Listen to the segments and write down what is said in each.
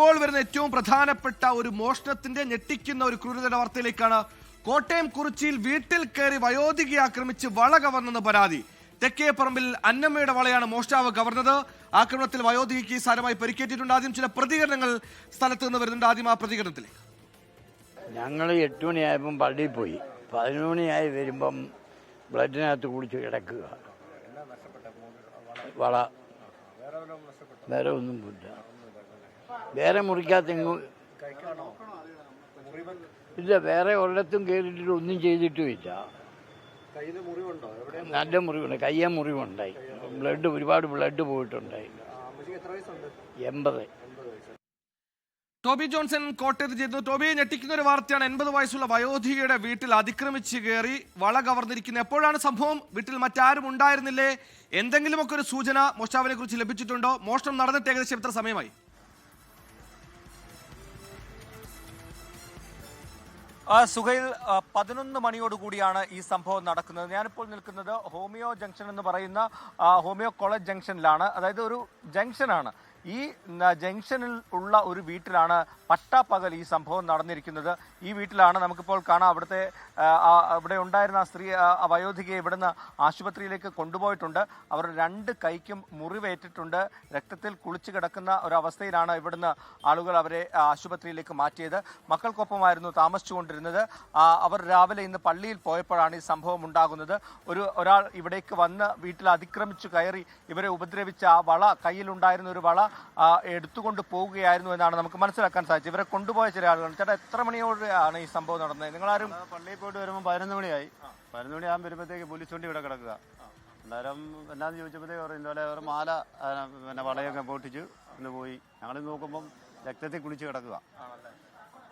ഇപ്പോൾ വരുന്ന ഏറ്റവും പ്രധാനപ്പെട്ട ഒരു മോഷണത്തിന്റെ ഞെട്ടിക്കുന്ന ഒരു ക്രൂരതയുടെ വാർത്തയിലേക്കാണ് കോട്ടയം കുറിച്ചിയിൽ വീട്ടിൽ കയറി വയോധികയെ ആക്രമിച്ച് വള കവർന്നെന്ന് പരാതി. തെക്കേപ്പറമ്പിൽ അന്നമ്മയുടെ വളയാണ് മോഷ്ടാവ് കവർന്നത്. ആക്രമണത്തിൽ വയോധികയ്ക്ക് സാരമായി പരിക്കേറ്റിട്ടുണ്ട്. ആദ്യം ചില പ്രതികരണങ്ങൾ സ്ഥലത്ത് നിന്ന് വരുന്നുണ്ട്. ആദ്യം ആ പ്രതികരണത്തിലേക്ക്. ഞങ്ങൾ എട്ട് മണിയായപ്പം പള്ളിയിൽ പോയി. പതിനൊന്ന് മണിയായി വരുമ്പം ബ്ലഡിനകത്ത് കുടിച്ച് കിടക്കുക. വള. വേറെ ഒന്നും ഇല്ല. വേറെ മുറിക്കാത്തെങ്ങും ഇല്ല വേറെ ഒരിടത്തും കയറിയിട്ട് ഒന്നും ചെയ്തിട്ടുമില്ല. നല്ല മുറിവുണ്ട്. കയ്യ മുറിവുണ്ടായി. ബ്ലഡ് ഒരുപാട് ബ്ലഡ് പോയിട്ടുണ്ടായി. എൺപത്. ടോബി ജോൺസൺ കോട്ടയത്ത് ചെയ്തു ടോബിയെ ഞെട്ടിക്കുന്ന ഒരു വാർത്തയാണ്. എൺപത് വയസ്സുള്ള വയോധികയുടെ വീട്ടിൽ അതിക്രമിച്ച് കയറി വള കവർന്നിരിക്കുന്നത് എപ്പോഴാണ് സംഭവം? വീട്ടിൽ മറ്റാരും ഉണ്ടായിരുന്നില്ലേ? എന്തെങ്കിലുമൊക്കെ ഒരു സൂചന മോഷ്ടാവിനെ കുറിച്ച് ലഭിച്ചിട്ടുണ്ടോ? മോഷണം നടന്നിട്ട് ഏകദേശം എത്ര സമയമായി? സുഹൈൽ പതിനൊന്ന് മണിയോടുകൂടിയാണ് ഈ സംഭവം നടക്കുന്നത്. ഞാനിപ്പോൾ നിൽക്കുന്നത് ഹോമിയോ ജംഗ്ഷൻ എന്ന് പറയുന്ന ഹോമിയോ കോളേജ് ജംഗ്ഷനിലാണ്. അതായത് ഒരു ജംഗ്ഷനാണ്. ഈ ജംഗ്ഷനിൽ ഉള്ള ഒരു വീട്ടിലാണ് പട്ടാപ്പകൽ ഈ സംഭവം നടന്നിരിക്കുന്നത്. ഈ വീട്ടിലാണ് നമുക്കിപ്പോൾ കാണാം അവിടുത്തെ അവിടെ ഉണ്ടായിരുന്ന സ്ത്രീ വയോധികയെ ഇവിടുന്ന് ആശുപത്രിയിലേക്ക് കൊണ്ടുപോയിട്ടുണ്ട്. അവർ രണ്ട് കൈക്കും മുറിവേറ്റിട്ടുണ്ട്. രക്തത്തിൽ കുളിച്ചു കിടക്കുന്ന ഒരവസ്ഥയിലാണ് ഇവിടുന്ന് ആളുകൾ അവരെ ആശുപത്രിയിലേക്ക് മാറ്റിയത്. മക്കൾക്കൊപ്പമായിരുന്നു താമസിച്ചുകൊണ്ടിരുന്നത്. അവർ രാവിലെ ഇന്ന് പള്ളിയിൽ പോയപ്പോഴാണ് ഈ സംഭവം ഉണ്ടാകുന്നത്. ഒരു ഒരാൾ ഇവിടേക്ക് വന്ന് വീട്ടിൽ അതിക്രമിച്ചു കയറി ഇവരെ ഉപദ്രവിച്ച ആ വള കയ്യിലുണ്ടായിരുന്ന ഒരു വള എടുത്തുകൊണ്ട് പോവുകയായിരുന്നു എന്നാണ് നമുക്ക് മനസ്സിലാക്കാൻ സാധിച്ചത്. ഇവരെ കൊണ്ടുപോയ ചില ആളുകൾ ചേട്ടാ എത്ര മണിയോടെയാണ് ഈ സംഭവം നടന്നത്? നിങ്ങളാരും പള്ളിയിൽ പോയിട്ട് വരുമ്പോൾ പതിനൊന്ന് മണിയായി. പതിനൊന്ന് മണിയാകുമ്പോൾ വരുമ്പോഴത്തേക്ക് പോലീസ് വണ്ടി ഇവിടെ കിടക്കുക. അന്നേരം എന്നാന്ന് ചോദിച്ചപ്പോഴത്തേക്ക് പറയും ഇതുപോലെ ഒരു മാല പിന്നെ വളയൊക്കെ പൊട്ടിച്ചു ഇന്ന് പോയി. ഞങ്ങൾ നോക്കുമ്പം രക്തത്തിൽ കുളിച്ച് കിടക്കുക.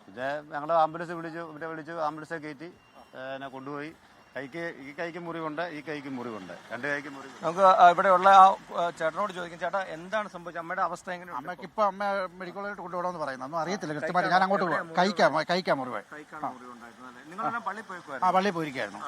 പിന്നെ ഞങ്ങൾ ആംബുലൻസ് വിളിച്ചു ഇവിടെ വിളിച്ചു ആംബുലൻസൊക്കെ കയറ്റി എന്നെ കൊണ്ടുപോയി. കൈക്ക് ഈ കൈക്ക് മുറിവുണ്ട് ഈ കൈക്ക് മുറിവുണ്ട്. രണ്ട് കൈക്ക് മുറിവുണ്ട്. നമുക്ക് ഇവിടെയുള്ള ആ ചേട്ടനോട് ചോദിക്കും ചേട്ടാ എന്താണ് സംഭവിച്ചത്? അമ്മയുടെ അവസ്ഥ എങ്ങനെയാണ് അമ്മയ്ക്ക് ഇപ്പൊ അമ്മ മെഡിക്കൽ കോളേജിൽ കൊണ്ടുപോകണമെന്ന് പറയുന്നത് ഒന്നും അറിയത്തില്ല കൃത്യമായിട്ട്. ഞാൻ അങ്ങോട്ട് പോവാം. കഴിക്കാം കഴിക്കാം മുറിവ്. നിങ്ങളെല്ലാം പള്ളി പോയിരിക്കുന്നു ആ പള്ളിയിൽ പോയിരിക്കായിരുന്നു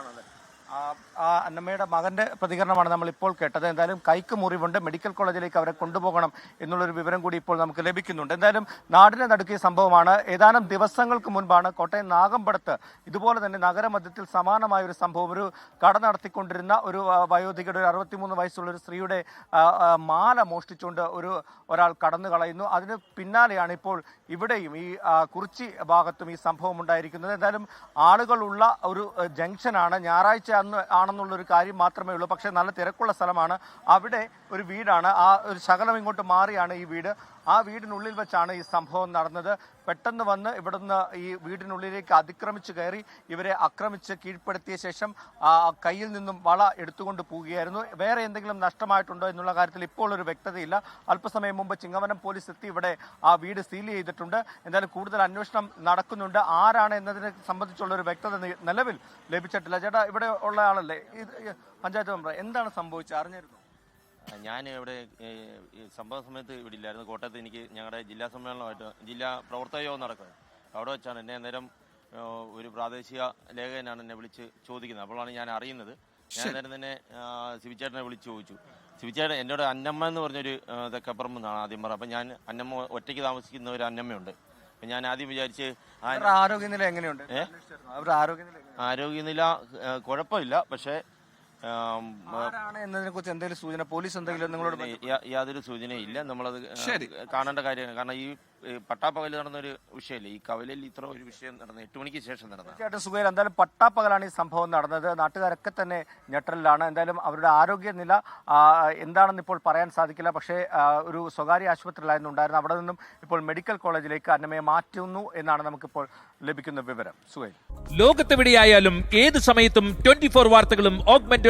ആ, അന്നമ്മയുടെ മകന്റെ പ്രതികരണമാണ് നമ്മൾ ഇപ്പോൾ കേട്ടത്. എന്തായാലും കൈക്ക് മുറിവുണ്ട്. മെഡിക്കൽ കോളേജിലേക്ക് അവരെ കൊണ്ടുപോകണം എന്നുള്ളൊരു വിവരം കൂടി ഇപ്പോൾ നമുക്ക് ലഭിക്കുന്നുണ്ട്. എന്തായാലും നാടിനെ നടുക്കിയ സംഭവമാണ്. ഏതാനും ദിവസങ്ങൾക്ക് മുൻപാണ് കോട്ടയം നാഗമ്പടത്ത് ഇതുപോലെ തന്നെ നഗരമധ്യത്തിൽ സമാനമായ ഒരു സംഭവം. ഒരു കട നടത്തിക്കൊണ്ടിരുന്ന ഒരു വയോധികയുടെ ഒരു അറുപത്തിമൂന്ന് വയസ്സുള്ള ഒരു സ്ത്രീയുടെ മാല മോഷ്ടിച്ചുകൊണ്ട് ഒരു ഒരാൾ കടന്നു കളയുന്നു. അതിന് പിന്നാലെയാണ് ഇപ്പോൾ ഇവിടെയും ഈ കുറിച്ചി ഭാഗത്തും ഈ സംഭവം ഉണ്ടായിരിക്കുന്നത്. എന്തായാലും ആളുകളുള്ള ഒരു ജംഗ്ഷനാണ്. ഞായറാഴ്ച അന്ന് ആണെന്നുള്ളൊരു കാര്യം മാത്രമേ ഉള്ളൂ. പക്ഷേ നല്ല തിരക്കുള്ള സ്ഥലമാണ്. അവിടെ ഒരു വീടാണ്. ആ ഒരു ശകലം ഇങ്ങോട്ട് മാറിയാണ് ഈ വീട്. ആ വീടിനുള്ളിൽ വെച്ചാണ് ഈ സംഭവം നടന്നത്. പെട്ടെന്ന് വന്ന് ഇവിടുന്ന് ഈ വീടിനുള്ളിലേക്ക് അതിക്രമിച്ച് കയറി ഇവരെ ആക്രമിച്ച് കീഴ്പ്പെടുത്തിയ ശേഷം കയ്യിൽ നിന്നും വള എടുത്തുകൊണ്ട് പോവുകയായിരുന്നു. വേറെ എന്തെങ്കിലും നഷ്ടമായിട്ടുണ്ടോ എന്നുള്ള കാര്യത്തിൽ ഇപ്പോൾ ഒരു വ്യക്തതയില്ല. അല്പസമയം മുമ്പ് ചിങ്ങവനം പോലീസ് എത്തി ഇവിടെ ആ വീട് സീൽ ചെയ്തിട്ടുണ്ട്. എന്തായാലും കൂടുതൽ അന്വേഷണം നടക്കുന്നുണ്ട്. ആരാണ് എന്നതിനെ സംബന്ധിച്ചുള്ള ഒരു വ്യക്തത നിലവിൽ ലഭിച്ചിട്ടില്ല. ചേട്ടാ ഇവിടെ ഉള്ള ആളല്ലേ? പഞ്ചായത്ത് മെമ്പർ എന്താണ് സംഭവിച്ചത്? അറിഞ്ഞിരുന്നു? ഞാൻ ഇവിടെ സംഭവ സമയത്ത് ഇവിടെ ഇല്ലായിരുന്നു. കോട്ടയത്ത് എനിക്ക് ഞങ്ങളുടെ ജില്ലാ സമ്മേളനമായിട്ട് ജില്ലാ പ്രവർത്തക യോഗം നടക്കുന്നത്. അവിടെ വെച്ചാണ് എന്നെ അന്നേരം ഒരു പ്രാദേശിക ലേഖകനാണ് എന്നെ വിളിച്ച് ചോദിക്കുന്നത്. അപ്പോഴാണ് ഞാൻ അറിയുന്നത്. ഞാൻ അന്നേരം തന്നെ ശിവചേട്ടനെ വിളിച്ച് ചോദിച്ചു. സിബിച്ചേട്ടൻ എന്നോട് അന്നമ്മ എന്ന് പറഞ്ഞൊരു തെക്കപ്പുറം എന്നാണ് ആദ്യം പറഞ്ഞത്. അപ്പം ഞാൻ അന്നമ്മ ഒറ്റയ്ക്ക് താമസിക്കുന്ന ഒരു അന്നമ്മയുണ്ട്. അപ്പം ഞാൻ ആദ്യം വിചാരിച്ച് ആരോഗ്യനില എങ്ങനെയുണ്ട്? ആരോഗ്യനില ആരോഗ്യനില കുഴപ്പമില്ല. പക്ഷേ ആരാണ് എന്നതിനെ കുറിച്ച് എന്തെങ്കിലും സൂചന? പോലീസ് എന്തെങ്കിലും നിങ്ങളോട് യാ- യാതൊരു സൂചനയില്ല നമ്മളത് ശരി. കാണേണ്ട കാര്യമാണ് കാരണം ഈ ഈ നടന്ന ഒരു വിഷയമല്ലേ ഈ കവലയിൽ ഇത്ര ഒരു വിഷയം നടന്നത് എട്ട് മണിക്ക് ശേഷം നടന്നു തീർച്ചയായിട്ടും സുഖയിൽ എന്തായാലും പട്ടാപ്പകലാണ് ഈ സംഭവം നടന്നത്. നാട്ടുകാരൊക്കെ തന്നെ ഞെട്ടലിലാണ്. എന്തായാലും അവരുടെ ആരോഗ്യനില ആ, എന്താണെന്ന് ഇപ്പോൾ പറയാൻ സാധിക്കില്ല. പക്ഷേ ആ, ഒരു സ്വകാര്യ ആശുപത്രിയിലായിരുന്നു ഉണ്ടായിരുന്നത്. അവിടെ നിന്നും ഇപ്പോൾ മെഡിക്കൽ കോളേജിലേക്ക് അന്നമയെ മാറ്റുന്നു എന്നാണ് നമുക്കിപ്പോൾ ലഭിക്കുന്ന വിവരം. സുഹൈൽ ലോകത്തെവിടെയായാലും ഏത് സമയത്തും ട്വന്റി ഫോർ വാർത്തകളും ഓഗ്മെന്റഡ്